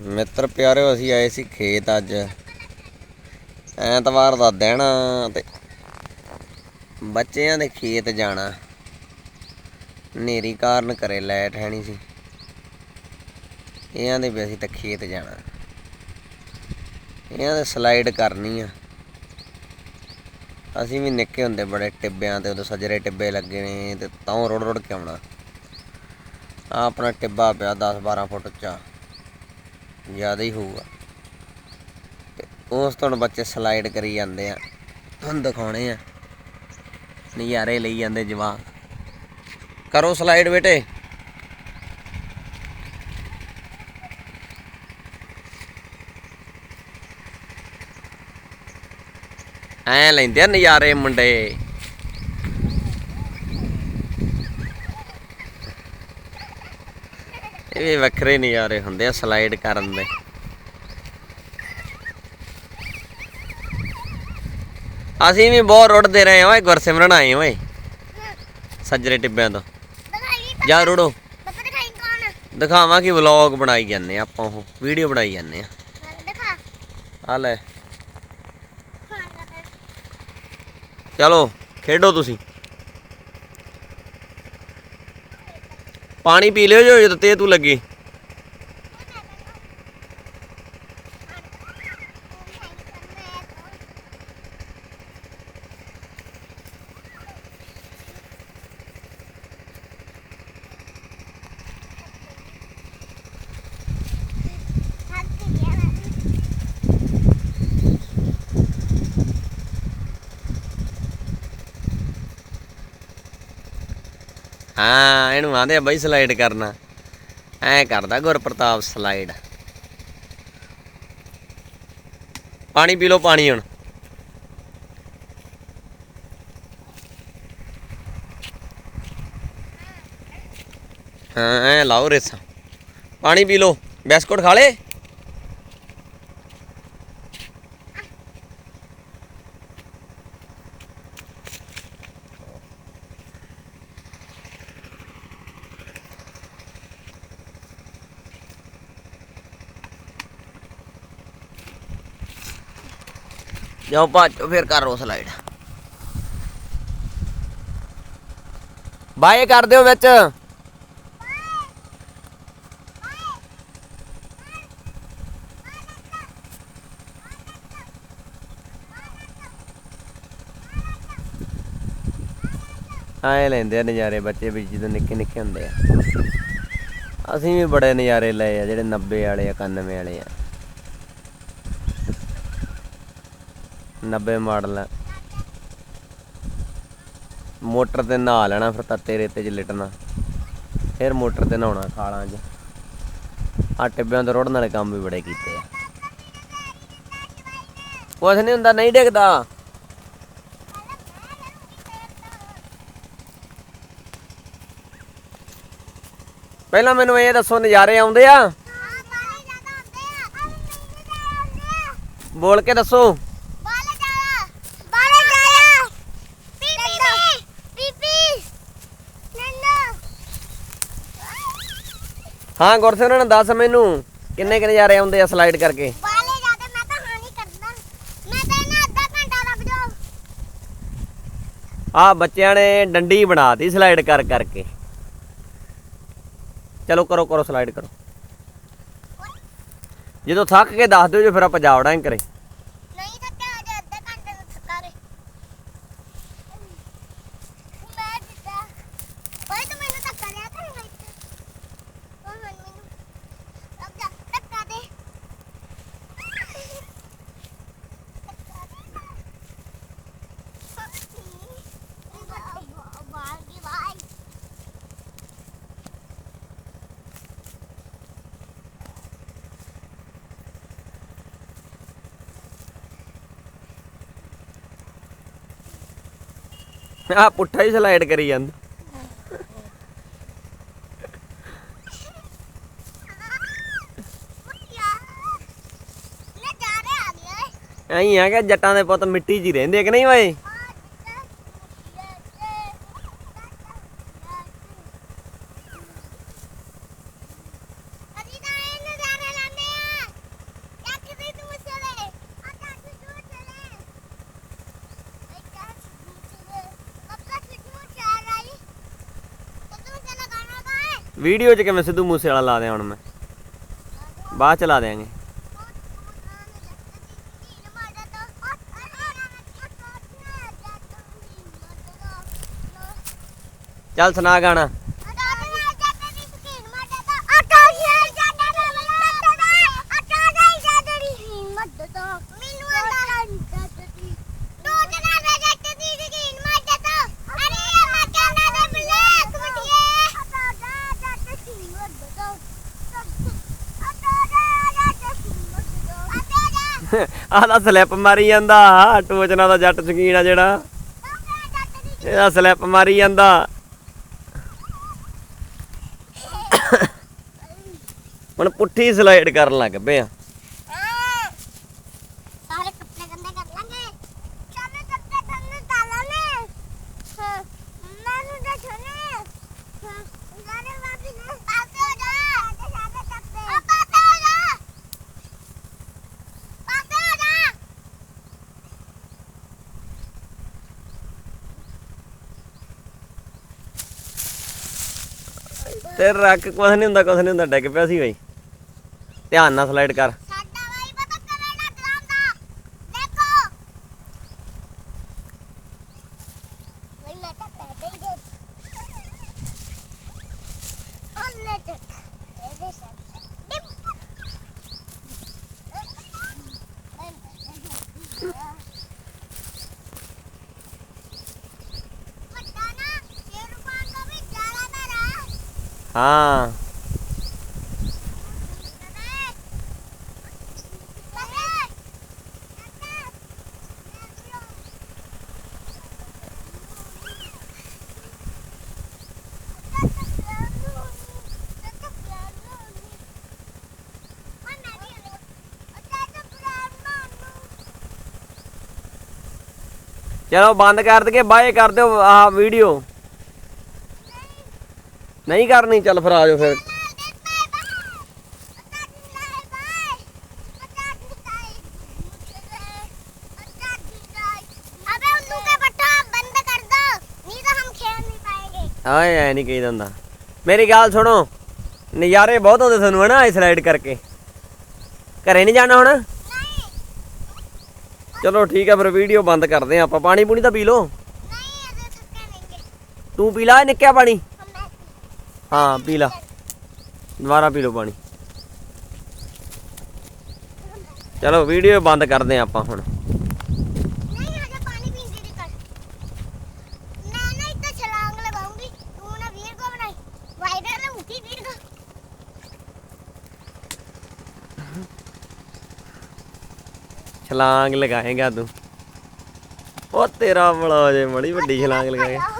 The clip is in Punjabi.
ਮਿੱਤਰ ਪਿਆਰਿਓ, ਅਸੀਂ ਆਏ ਸੀ ਖੇਤ ਅੱਜ। ਐਤਵਾਰ ਦਾ ਦਿਨ ਆ ਤੇ ਬੱਚਿਆਂ ਦੇ ਖੇਤ ਜਾਣਾ। ਨੇਰੀ ਕਾਰਨ ਘਰੇ ਲਾਈਟ ਹੈ ਨਹੀਂ ਸੀ। ਇਹਨਾਂ ਦੇ ਵੀ ਅਸੀਂ ਤਾਂ ਖੇਤ ਜਾਣਾ। ਇਹਨਾਂ ਦੇ ਸਲਾਈਡ ਕਰਨੀ ਆ। ਅਸੀਂ ਵੀ ਨਿੱਕੇ ਹੁੰਦੇ ਬੜੇ ਟਿੱਬਿਆਂ ਤੇ, ਉਦੋਂ ਸਜਰੇ ਟਿੱਬੇ ਲੱਗੇ ਨੇ ਤੇ ਤਾਂ ਰੋੜ ਰੋੜ ਕੇ ਆਉਣਾ। ਆ ਆਪਣਾ ਟਿੱਬਾ ਪਿਆ 10 12 ਫੁੱਟ ਉੱਚਾ। ਜ਼ਿਆਦਾ ਹੀ ਹੋਊਗਾ। ਤੇ ਉਸ ਤੋਂ ਬੱਚੇ ਸਲਾਈਡ ਕਰੀ ਜਾਂਦੇ ਆ। ਤੁਹਾਨੂੰ ਦਿਖਾਉਣੇ ਆ। ਨਜ਼ਾਰੇ ਲਈ ਜਾਂਦੇ ਜਵਾਕ। ਕਰੋ ਸਲਾਈਡ ਬੇਟੇ। ਐ ਲੈਂਦੇ ਆ ਨਜ਼ਾਰੇ ਮੁੰਡੇ। ਇਹ ਵੱਖਰੇ ਨਜ਼ਾਰੇ ਹੁੰਦੇ ਆ ਸਲਾਈਡ ਕਰਨ ਦੇ। ਅਸੀਂ ਵੀ ਬਹੁਤ ਰੁੜਦੇ ਰਹੇ ਓਏ, ਗੁਰਸਿਮਰਨ ਆਏ ਓਏ। ਸੱਜਰੇ ਟਿੱਬਿਆਂ ਤੋਂ। ਦਿਖਾਈ ਜਾ ਰੁੜੋ। ਦਿਖਾਵਾਂ ਕਿ ਵਲੌਗ ਬਣਾਈ ਜਾਂਦੇ ਆ ਆਪਾਂ ਉਹ, ਵੀਡੀਓ ਬਣਾਈ ਜਾਂਦੇ ਆ। ਆ ਲੈ। ਚਲੋ, ਖੇਡੋ ਤੁਸੀਂ। ਪਾਣੀ ਪੀ ਲਿਓ ਜੋ ਜਦੋਂ ਤੇ ਤੂੰ ਲੱਗੀ। ਹਾਂ, ਇਹਨੂੰ ਆਂਦੇ ਆ ਬਈ ਸਲਾਈਡ ਕਰਨਾ। ਐ ਕਰਦਾ ਗੁਰਪ੍ਰਤਾਪ ਸਲਾਈਡ ਪਾਣੀ ਪੀ ਲਓ ਪਾਣੀ ਹੁਣ। ਹਾਂ, ਐ ਲਾਓ ਰੇਸਾਂ। ਪਾਣੀ ਪੀ ਲਓ। ਬਿਸਕੁਟ ਖਾ ਲੇ ਜਾਓ ਭਾਜੋ ਫਿਰ ਕਰੋ ਸਲਾਈਡ ਬਾਏ ਕਰ ਦਿਓ ਵਿੱਚ। ਆਏ ਲੈਂਦੇ ਆ ਨਜ਼ਾਰੇ ਬੱਚੇ ਵੀ ਜਦੋਂ ਨਿੱਕੇ ਨਿੱਕੇ ਹੁੰਦੇ ਆ। ਅਸੀਂ ਵੀ ਬੜੇ ਨਜ਼ਾਰੇ ਲਏ ਆ ਜਿਹੜੇ 90 ਵਾਲੇ ਆ 91 ਵਾਲੇ ਆ। 90 ਮਾਡਲ ਆ। ਮੋਟਰ ਤੇ ਨਹਾ ਲੈਣਾ ਫਿਰ ਤੱਤੇ ਰੇਤੇ 'ਚ ਲਿਟਣਾ। ਫਿਰ ਮੋਟਰ ਤੇ ਨਹਾਉਣਾ ਖਾਲਾਂ 'ਚ। ਆ ਟਿੱਬਿਆਂ ਤੋਂ ਰੋੜਨ ਵਾਲੇ ਕੰਮ ਵੀ ਬੜੇ ਕੀਤੇ ਆ। ਕੁਛ ਨਹੀਂ ਹੁੰਦਾ ਨਹੀਂ ਡਿੱਗਦਾ। ਪਹਿਲਾਂ ਮੈਨੂੰ ਇਹ ਦੱਸੋ ਨਜ਼ਾਰੇ ਆਉਂਦੇ ਆ। ਬੋਲ ਕੇ ਦੱਸੋ। ਹਾਂ ਗੁਰਸਿਮਰਨ ਦੱਸ ਮੈਨੂੰ ਕਿੰਨੇ ਕਿ ਨਜ਼ਾਰੇ ਆਉਂਦੇ ਆ ਸਲਾਈਡ ਕਰਕੇ? ਆ ਬੱਚਿਆਂ ਨੇ ਡੰਡੀ ਬਣਾਤੀ ਸਲਾਈਡ ਕਰ ਕਰਕੇ। ਚਲੋ ਕਰੋ ਕਰੋ ਸਲਾਈਡ ਕਰੋ। ਜਦੋਂ ਥੱਕ ਕੇ ਦੱਸ ਦਿਓ ਜੋ ਫਿਰ ਆਪਾਂ ਜਾਵੜਾਂ ਕਰੇ ਆ ਪੁੱਠਾ ਹੀ ਸਲਾਈਡ ਕਰੀ ਜਾਂਦਾ। ਐਂ ਆ ਕਿ ਜੱਟਾਂ ਦੇ ਪੁੱਤ ਮਿੱਟੀ 'ਚ ਹੀ ਰਹਿੰਦੇ ਕਿ ਨਹੀਂ ਓਏ ਅਸੀਂ ਤਾਂ ਇਹ ਨਜ਼ਾਰੇ ਲੈਂਦੇ ਆ ਵੀਡੀਓ 'ਚ ਕਿਵੇਂ ਸਿੱਧੂ ਮੂਸੇ ਵਾਲਾ ਲਾ ਦਿਆਂ ਹੁਣ ਮੈਂ? ਬਾਅਦ ਚ ਲਾ ਦਿਆਂਗੇ। ਚੱਲ ਸੁਣਾ ਗਾਣਾ। ਆਹ ਦਾ ਸਲਿੱਪ ਮਾਰੀ ਜਾਂਦਾ। ਟੋਚਨਾ ਦਾ ਜੱਟ ਸ਼ਕੀਨ ਆ ਜਿਹੜਾ। ਇਹਦਾ ਸਲਿੱਪ ਮਾਰੀ ਜਾਂਦਾ। ਹੁਣ ਪੁੱਠੀ ਸਲਾਈਡ ਕਰਨ ਲੱਗ ਪਏ ਆ ਸਾਰੇ ਕੱਪੜੇ ਗੰਦੇ ਕਰ ਲਾਂਗੇ ਚੱਲ ਕੱਪੜੇ ਗੰਦੇ ਕਰ ਲਾਂਗੇ ਹਾਂ ਮੈਨੂੰ ਤਾਂ ਛੋਨੇ ਹਾਂ ਜਾਨੇ ਵਾਪੀ ਨੇ ਪਾਸੇ ਹੋ ਜਾ ਸਾਰੇ ਕੱਪੜੇ ਆ ਪਾਸੇ ਹੋ ਜਾ ਪਾਸੇ ਹੋ ਜਾ ਤੇ ਰੱਖ, ਕੁਛ ਨਹੀਂ ਹੁੰਦਾ, ਕੁਛ ਨਹੀਂ ਹੁੰਦਾ, ਡਿੱਗ ਪਿਆ ਸੀ ਬਈ। ਧਿਆਨ ਨਾਲ ਸਲਾਈਡ ਕਰ। ਸਾਡਾ ਵਾਈ ਪਤਾ ਕਿਵੇਂ ਲੱਗ ਜਾਂਦਾ ਦੇਖੋ। ਵਈ ਮੈਂ ਤਾਂ ਪੈਦੇ ਹੀ ਦੇ ਉਹਨੇ ਤੇ ਇਹਦੇ ਵੱਡਾ ਨਾ ਸ਼ੇਰ ਪਾਣ ਦਾ ਵੀ ਜਾਲਾ ਮੇਰਾ ਹਾਂ ਚਲੋ ਬੰਦ ਕਰ ਦਈਏ ਬਾਏ ਕਰ ਦਿਓ ਆਹ ਵੀਡੀਓ ਨਹੀਂ ਕਰਨੀ ਚੱਲ ਫਿਰ ਆਜੋ ਫਿਰ। ਆਏ ਐ ਨਹੀਂ ਕਹੀ ਦੰਦਾ ਮੇਰੀ ਗੱਲ ਸੁਣੋ ਨਜ਼ਾਰੇ ਬਹੁਤ ਆਉਂਦੇ ਤੁਹਾਨੂੰ ਹਨਾ ਇਸ ਸਲਾਈਡ ਕਰਕੇ। ਘਰੇ ਨਹੀਂ ਜਾਣਾ ਹੁਣ? ਚਲੋ ਠੀਕ ਹੈ ਫਿਰ ਵੀਡੀਓ ਬੰਦ ਕਰਦੇ ਆ ਆਪਾਂ। ਪਾਣੀ ਪੂਣੀ ਤਾਂ ਪੀ ਲਓ। ਤੂੰ ਪੀ ਲੈ ਨਿੱਕਿਆ ਪਾਣੀ। ਹਾਂ ਪੀ ਲਾ। ਦੁਬਾਰਾ ਪੀ ਲੋ ਪਾਣੀ। ਚਲੋ ਵੀਡੀਓ ਬੰਦ ਕਰਦੇ ਆ ਆਪਾਂ ਹੁਣ। ਛਲਾਂਗ ਲਗਾਏਗਾ ਤੂੰ। ਉਹ ਤੇਰਾ ਬੜਾ ਜੇ ਮੜੀ ਵੱਡੀ ਛਲਾਂਗ ਲਗਾਏਗਾ।